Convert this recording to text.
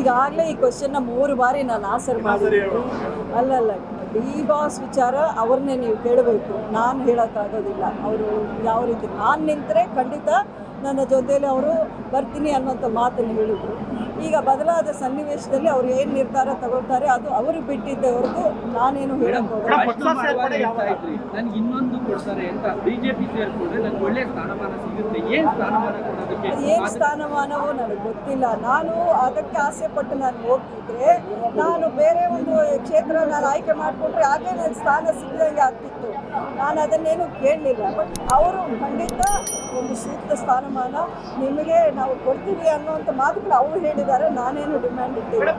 ಈಗಾಗಲೇ ಈ ಕ್ವಶನ್ನ ಮೂರು ಬಾರಿ ನಾನು ಆನ್ಸರ್ ಮಾಡಿದ್ದೀನಿ. ಅಲ್ಲಲ್ಲ ಡಿ ಬಾಸ್ ವಿಚಾರ ಅವ್ರನ್ನೇ ನೀವು ಕೇಳಬೇಕು. ನಾನು ಹೇಳೋಕ್ಕಾಗೋದಿಲ್ಲ. ಅವರು ಯಾವ ರೀತಿ ನಾನು ನಿಂತರೆ ಖಂಡಿತ ನನ್ನ ಜೊತೆಯಲ್ಲಿ ಅವರು ಬರ್ತೀನಿ ಅನ್ನೋಂಥ ಮಾತನ್ನು ಹೇಳಿದರು. ಈಗ ಬದಲಾದ ಸನ್ನಿವೇಶದಲ್ಲಿ ಅವ್ರು ಏನು ನಿರ್ಧಾರ ತಗೊಳ್ತಾರೆ ಅದು ಅವರು ಬಿಟ್ಟಿದ್ದೆ ಹೊರತು ನಾನೇನು ಇದ್ರಿ. ಇನ್ನೊಂದು ಕೊಡ್ತಾರೆ ಅಂತ ಬಿಜೆಪಿ ಸೇರ್ಕೊಂಡ್ರೆ ನನ್ಗೆ ಒಳ್ಳೆ ಸ್ಥಾನಮಾನ ಸಿಗುತ್ತೆ. ಏನ್ ಸ್ಥಾನಮಾನ ಕೊಡೋದಕ್ಕೆ? ಏನು ಸ್ಥಾನಮಾನವೋ ನನಗೆ ಗೊತ್ತಿಲ್ಲ. ನಾನು ಅದಕ್ಕೆ ಆಸೆ ಪಟ್ಟು ನಾನು ಹೋಗ್ತಿದ್ರೆ ನಾನು ಬೇರೆ ಒಂದು ಕ್ಷೇತ್ರ ನಾನು ಆಯ್ಕೆ ಮಾಡಿಕೊಂಡ್ರೆ ಹಾಗೆ ನನ್ನ ಸ್ಥಾನ ಸಿಗದಂಗೆ ಆಗ್ತಿತ್ತು. ನಾನು ಅದನ್ನೇನು ಕೇಳಲಿಲ್ಲ. ಬಟ್ ಅವರು ಖಂಡಿತ ಸೂಕ್ತ ಸ್ಥಾನಮಾನ ನಿಮಗೆ ನಾವು ಕೊಡ್ತೀವಿ ಅನ್ನೋಂಥ ಮಾತುಗಳು ಅವರು ಹೇಳಿದ್ದಾರೆ ನಾನೇನು ಡಿಮ್ಯಾಂಡ್ ಇಟ್ಟಿಲ್ಲ.